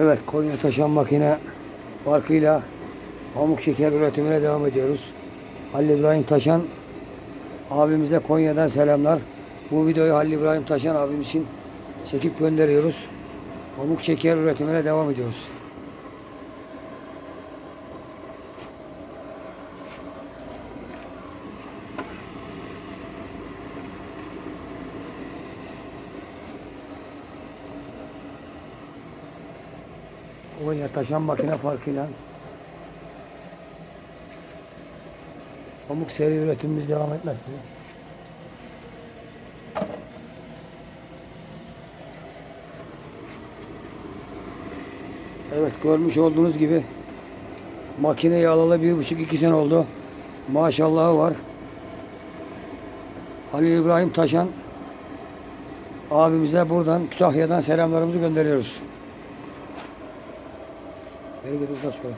Evet Konya taşan makine farkıyla pamuk şeker üretimine devam ediyoruz. Halil İbrahim Taşan abimize Konya'dan selamlar. Bu videoyu Halil İbrahim Taşan abimiz için çekip gönderiyoruz. Pamuk şeker üretimine devam ediyoruz. Konya taşan makine farkıyla pamuk seri üretimimiz devam etmekte. Evet görmüş olduğunuz gibi makineyi alalı bir buçuk iki sene oldu. Maşallahı var. Halil İbrahim Taşan abimize buradan Kütahya'dan selamlarımızı gönderiyoruz. Nereye gidiyoruz lan şöyle?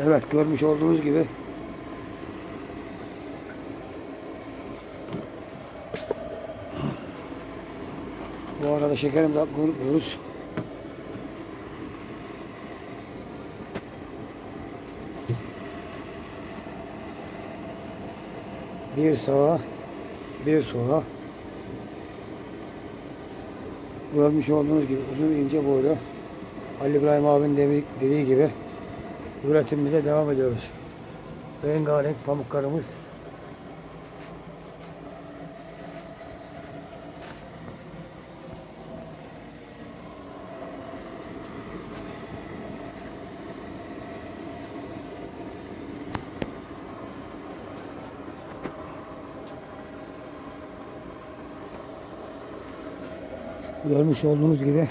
Evet görmüş olduğunuz gibi Bu arada şekerim de unutmuyoruz. Bir sağa, bir sola. Görmüş olduğunuz gibi uzun ince boylu Ali İbrahim abinin dediği, gibi üretimimize devam ediyoruz. Rengarenk pamuklarımız görmüş olduğunuz gibi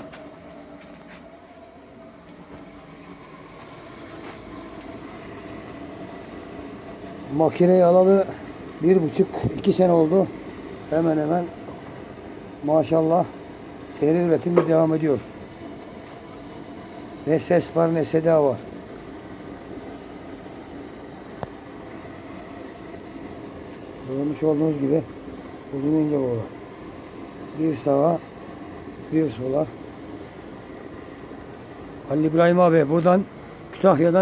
makineyi alalı bir buçuk iki sene oldu. Hemen hemen maşallah seri üretimi devam ediyor. Ne ses var ne seda var. Görmüş olduğunuz gibi uzun ince boğulu. Bir sağa bir sola. Halil İbrahim abi buradan Kütahya'dan